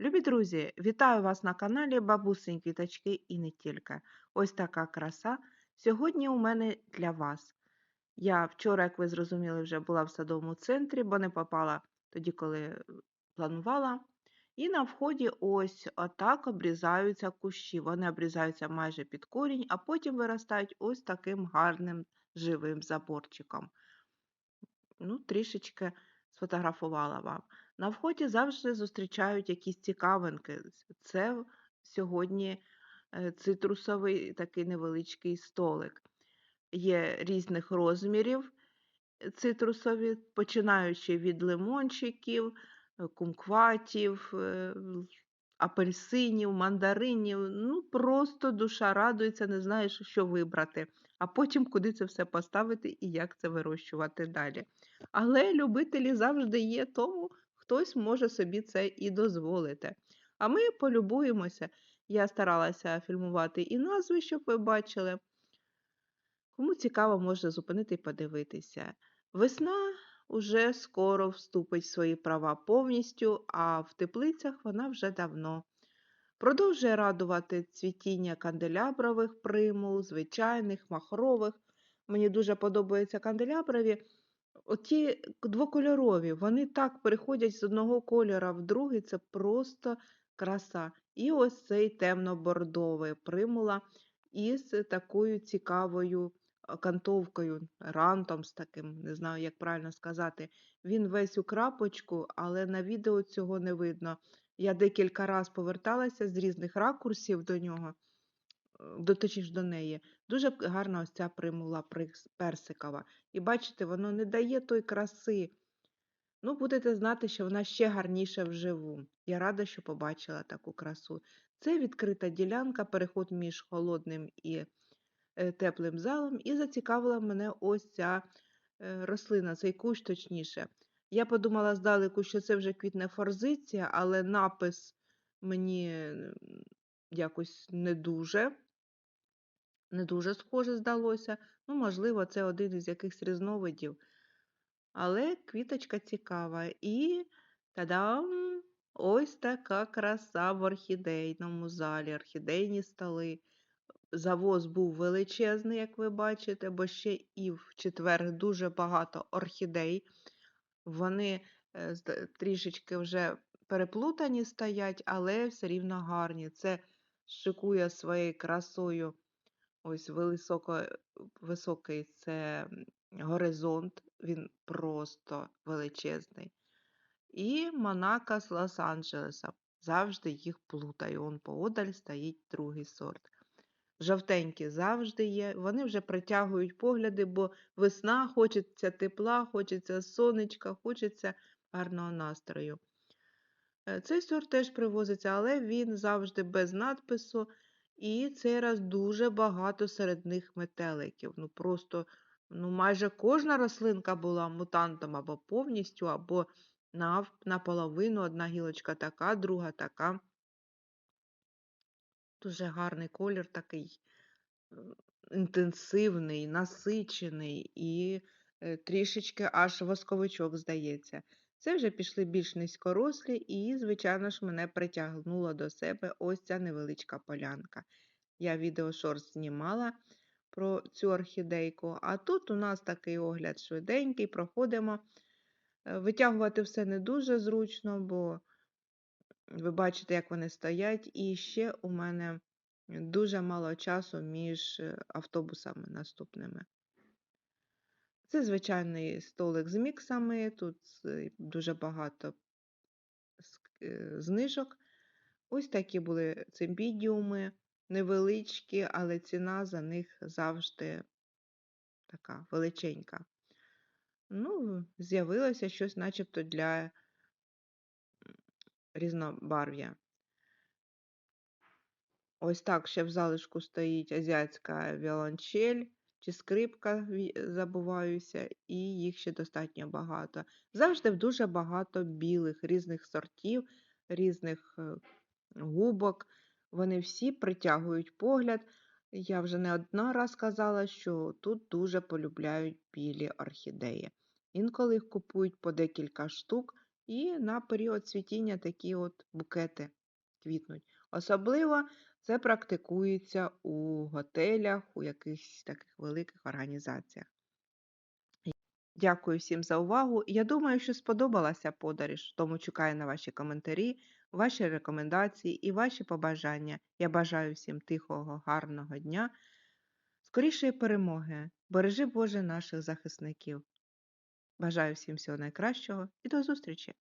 Любі друзі, вітаю вас на каналі Бабусень Квіточки і не тільки. Ось така краса сьогодні у мене для вас. Я вчора, як ви зрозуміли, вже була в садовому центрі, бо не попала тоді, коли планувала. І на вході ось отак обрізаються кущі. Вони обрізаються майже під корінь, а потім виростають ось таким гарним живим заборчиком. Ну, трішечки сфотографувала вам. На вході завжди зустрічають якісь цікавинки. Це сьогодні е, цитрусовий такий невеличкий столик. Є різних розмірів е, цитрусові, починаючи від лимончиків, е, кумкватів, апельсинів, мандаринів. Ну, просто душа радується, не знаєш, що вибрати, а потім куди це все поставити і як це вирощувати далі. Але любителі завжди є, тому хтось може собі це і дозволити. А ми полюбуємося. Я старалася фільмувати і назви, щоб ви бачили. Кому цікаво, може зупинити і подивитися. Весна уже скоро вступить в свої права повністю, а в теплицях вона вже давно. Продовжує радувати цвітіння канделябрових примул, звичайних, махрових. Мені дуже подобаються канделяброві. Оті двокольорові, вони так переходять з одного кольора в другий, це просто краса. І ось цей темно-бордовий примула із такою цікавою кантовкою, рантом з таким, не знаю, як правильно сказати. Він весь у крапочку, але на відео цього не видно. Я декілька разів поверталася з різних ракурсів до нього, е, до, неї. Дуже гарна ось ця примула персикова. І бачите, воно не дає той краси. Ну, будете знати, що вона ще гарніша вживу. Я рада, що побачила таку красу. Це відкрита ділянка, переход між холодним і е, теплим залом, і зацікавила мене ось ця е, рослина, цей кущ точніше. Я подумала здалеку, що це вже квітне форзиція, але напис мені якось не дуже, не дуже схоже здалося. Ну, можливо, це один із якихось різновидів. Але квіточка цікава. І та-дам! Ось така краса в орхідейному залі, орхідейні столи. Завоз був величезний, як ви бачите, бо ще і в четвер дуже багато орхідей. Вони е, трішечки вже переплутані стоять, але все рівно гарні. Це шикує своєю красою ось високо, високий це горизонт, він просто величезний. І Монако з Лос-Анджелеса. Завжди їх плутаю. Он поодаль стоїть другий сорт. Жовтенькі завжди є. Вони вже притягують погляди, бо весна, хочеться тепла, хочеться сонечка, хочеться гарного настрою. Е, Цей сорт теж привозиться, але він завжди без надпису. І цей раз дуже багато серед них метеликів. Ну просто ну, майже кожна рослинка була мутантом або повністю, або наполовину. Одна гілочка така, друга така. Дуже гарний колір такий інтенсивний, насичений і е, трішечки аж восковичок, здається. Це вже пішли більш низькорослі, і, звичайно ж, мене притягнула до себе ось ця невеличка полянка. Я відео шорт знімала про цю орхідейку, а тут у нас такий огляд швиденький, проходимо. Е, Витягувати все не дуже зручно, бо ви бачите, як вони стоять, і ще у мене дуже мало часу між е, автобусами наступними. Це звичайний столик з міксами, тут е, дуже багато е, знижок. Ось такі були цимбідіуми, невеличкі, але ціна за них завжди така величенька. Ну, з'явилося щось начебто для різнобарв'я. Ось так ще в залишку стоїть азіатська віолончель чи скрипка, забуваюся, і їх ще достатньо багато. Завжди дуже багато білих, різних сортів, різних е, губок. Вони всі притягують погляд. Я вже не одна раз казала, що тут дуже полюбляють білі орхідеї. Інколи їх купують по декілька штук, і на період цвітіння такі от букети квітнуть. Особливо це практикується у готелях, у якихось таких великих організаціях. Дякую всім за увагу. Я думаю, що сподобалася подорож, тому чекаю на ваші коментарі, ваші рекомендації і ваші побажання. Я бажаю всім тихого, гарного дня, скорішої перемоги. Бережи Боже наших захисників. Бажаю всім всього найкращого і до зустрічі!